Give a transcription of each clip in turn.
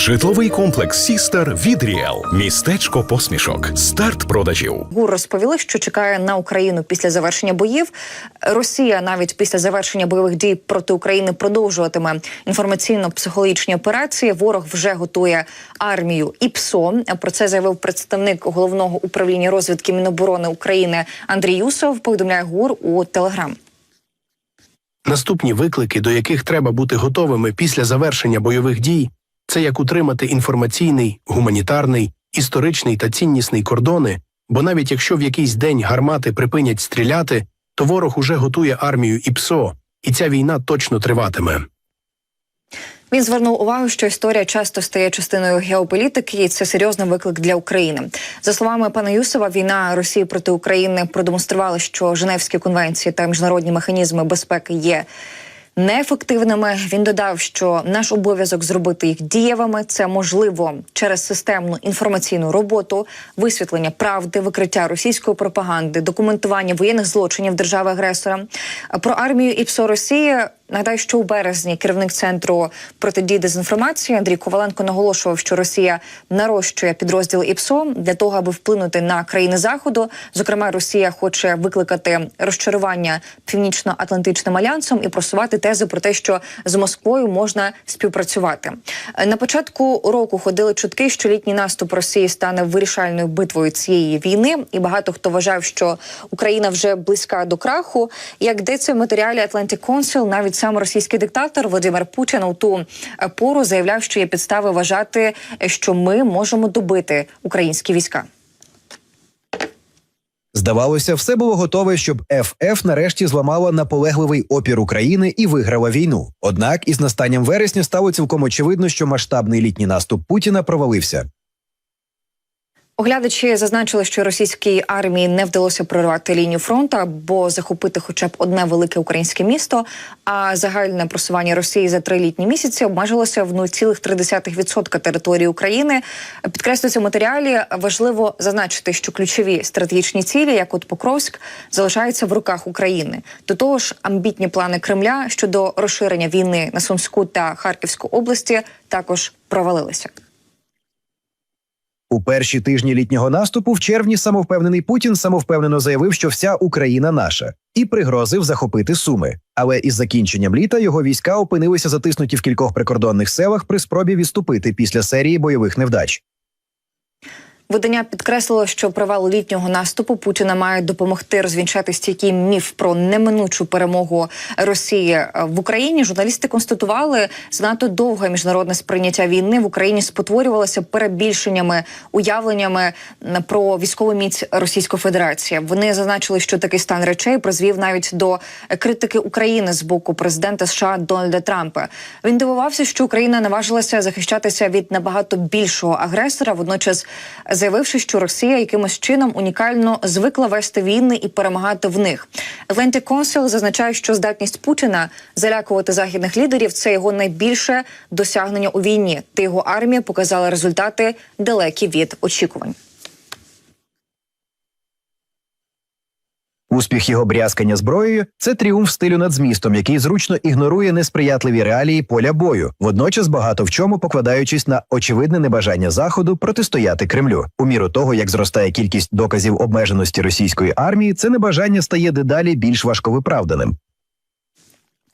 Житловий комплекс Сістер від Ріел. Містечко посмішок. Старт продажів. ГУР розповіли, що чекає на Україну після завершення боїв. Росія навіть після завершення бойових дій проти України продовжуватиме інформаційно-психологічні операції. Ворог вже готує армію і ПСО. Про це заявив представник головного управління розвідки Міноборони України Андрій Юсов. Повідомляє ГУР у Телеграм. Наступні виклики, до яких треба бути готовими після завершення бойових дій, це як утримати інформаційний, гуманітарний, історичний та ціннісний кордони. Бо навіть якщо в якийсь день гармати припинять стріляти, то ворог уже готує армію і ПСО, і ця війна точно триватиме. Він звернув увагу, що історія часто стає частиною геополітики, і це серйозний виклик для України. За словами пана Юсова, війна Росії проти України продемонструвала, що Женевські конвенції та міжнародні механізми безпеки є. Неефективними він додав, що наш обов'язок зробити їх дієвими це можливо через системну інформаційну роботу, висвітлення правди, викриття російської пропаганди, документування воєнних злочинів держави-агресора. Про армію і ПСО Росії Нагадаю, що у березні керівник центру протидії дезінформації Андрій Коваленко наголошував, що Росія нарощує підрозділ ІПСО для того, аби вплинути на країни заходу. Зокрема, Росія хоче викликати розчарування північно-атлантичним альянсом і просувати тези про те, що з Москвою можна співпрацювати. На початку року ходили чутки, що літній наступ Росії стане вирішальною битвою цієї війни, і багато хто вважав, що Україна вже близька до краху. Як йдеться в матеріалі Atlantic Council, навіть сам російський диктатор Володимир Путін у ту пору заявляв, що є підстави вважати, що ми можемо добити українські війська. Здавалося, все було готове, щоб ФФ нарешті зламала наполегливий опір України і виграла війну. Однак із настанням вересня стало цілком очевидно, що масштабний літній наступ Путіна провалився. Оглядачі зазначили, що російській армії не вдалося прорвати лінію фронту або захопити хоча б одне велике українське місто. А загальне просування Росії за три літні місяці обмежилося в 0,3% території України. Підкреслюється в матеріалі. Важливо зазначити, що ключові стратегічні цілі, як от Покровськ, залишаються в руках України. До того ж, амбітні плани Кремля щодо розширення війни на Сумську та Харківську області також провалилися. У перші тижні літнього наступу в червні самовпевнений Путін самовпевнено заявив, що вся Україна наша, і пригрозив захопити Суми. Але із закінченням літа його війська опинилися затиснуті в кількох прикордонних селах при спробі відступити після серії бойових невдач. Видання підкреслило, що провал літнього наступу Путіна має допомогти розвінчати стійкий міф про неминучу перемогу Росії в Україні. Журналісти констатували занадто довге міжнародне сприйняття війни в Україні спотворювалося перебільшеннями, уявленнями про військову міць Російської Федерації. Вони зазначили, що такий стан речей призвів навіть до критики України з боку президента США Дональда Трампа. Він дивувався, що Україна наважилася захищатися від набагато більшого агресора. Водночас заявивши, що Росія якимось чином унікально звикла вести війни і перемагати в них. Atlantic Council зазначає, що здатність Путіна залякувати західних лідерів це його найбільше досягнення у війні. Та його армія показала результати далекі від очікувань. Успіх його брязкання зброєю це тріумф стилю над змістом, який зручно ігнорує несприятливі реалії поля бою, водночас багато в чому покладаючись на очевидне небажання заходу протистояти Кремлю. У міру того, як зростає кількість доказів обмеженості російської армії, це небажання стає дедалі більш важковиправданим.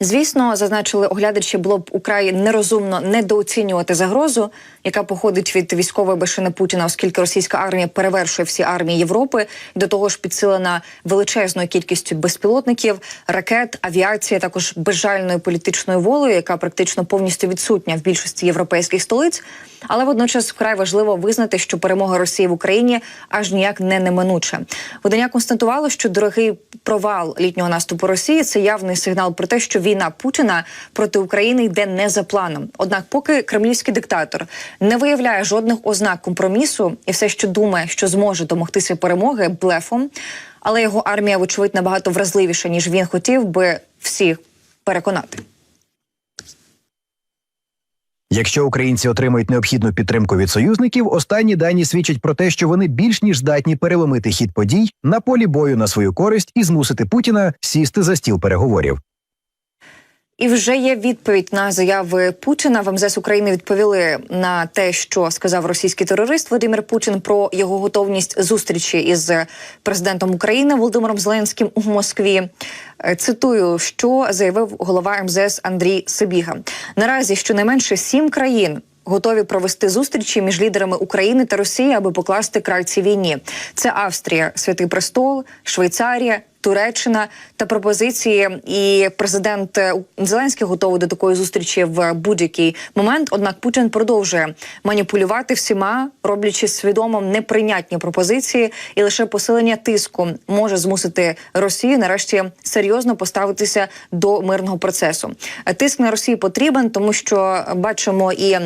Звісно, зазначили оглядачі, було б украй нерозумно недооцінювати загрозу, яка походить від військової бешини Путіна, оскільки російська армія перевершує всі армії Європи, до того ж підсилена величезною кількістю безпілотників, ракет, авіації, також безжальною політичною волею, яка практично повністю відсутня в більшості європейських столиць. Але водночас вкрай важливо визнати, що перемога Росії в Україні аж ніяк не неминуча. Видання констатувало, що дорогий провал літнього наступу Росії це явний сигнал про те, що війна Путіна проти України йде не за планом. Однак, поки кремлівський диктатор не виявляє жодних ознак компромісу і все, що думає, що зможе домогтися перемоги блефом, але його армія, вочевидь, набагато вразливіша ніж він хотів би всіх переконати. Якщо українці отримають необхідну підтримку від союзників, останні дані свідчать про те, що вони більш ніж здатні переломити хід подій на полі бою на свою користь і змусити Путіна сісти за стіл переговорів. І вже є відповідь на заяви Путіна. В МЗС України відповіли на те, що сказав російський терорист Володимир Путін про його готовність зустрічі із президентом України Володимиром Зеленським у Москві. Е, Цитую, що заявив голова МЗС Андрій Сибіга. Наразі щонайменше сім країн. Готові провести зустрічі між лідерами України та Росії, аби покласти край цій війні. Це Австрія, Святий Престол, Швейцарія, Туреччина та пропозиції. І президент е, Зеленський готовий до такої зустрічі в будь-який момент. Однак Путін продовжує маніпулювати всіма, роблячи свідомо неприйнятні пропозиції, і лише посилення тиску може змусити Росію нарешті серйозно поставитися до мирного процесу. Тиск на Росію потрібен, тому що бачимо і.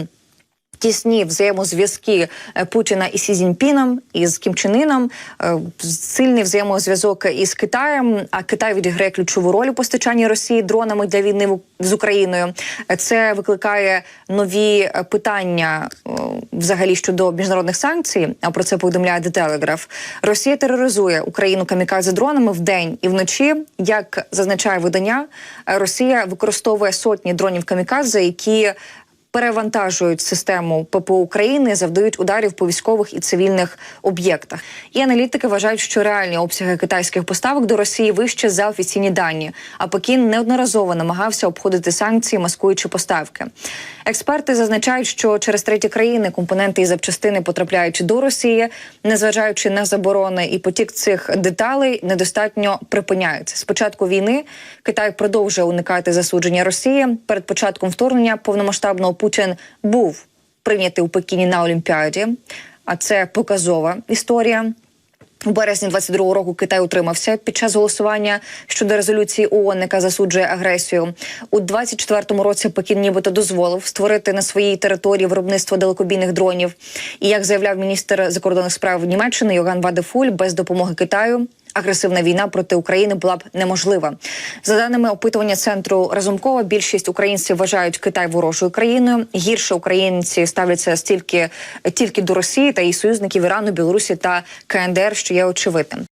Тісні взаємозв'язки е, Путіна із Сі Цзіньпіном, із Кім Чен Іном, е, сильний взаємозв'язок із Китаєм. А Китай відіграє ключову роль у постачанні Росії дронами для війни з Україною. Це викликає нові е, питання взагалі щодо міжнародних санкцій. А про це повідомляє Telegraph. Росія тероризує Україну камікадзе дронами вдень і вночі. Як зазначає видання, Росія використовує сотні дронів камікадзе, які перевантажують систему ППО України, завдають ударів по військових і цивільних об'єктах. І аналітики вважають, що реальні обсяги китайських поставок до Росії вище за офіційні дані. А Пекін неодноразово намагався обходити санкції, маскуючи поставки. Експерти зазначають, що через треті країни компоненти і запчастини потрапляють до Росії, незважаючи на заборони, і потік цих деталей недостатньо припиняється. З початку війни Китай продовжує уникати засудження Росії. Перед початком вторгнення повномасштабного Путін був прийнятий у Пекіні на Олімпіаді. А це показова історія. У березні 22-го року Китай утримався під час голосування щодо резолюції ООН, яка засуджує агресію. У 24-му році Пекін нібито дозволив створити на своїй території виробництво далекобійних дронів. І як заявляв міністр закордонних справ Німеччини Йоган Вадефуль, без допомоги Китаю. Агресивна війна проти України була б неможлива. За даними опитування центру Разумкова, більшість українців вважають Китай ворожою країною. Гірше українці ставляться стільки тільки до Росії та її союзників Ірану, Білорусі та КНДР, що є очевидним.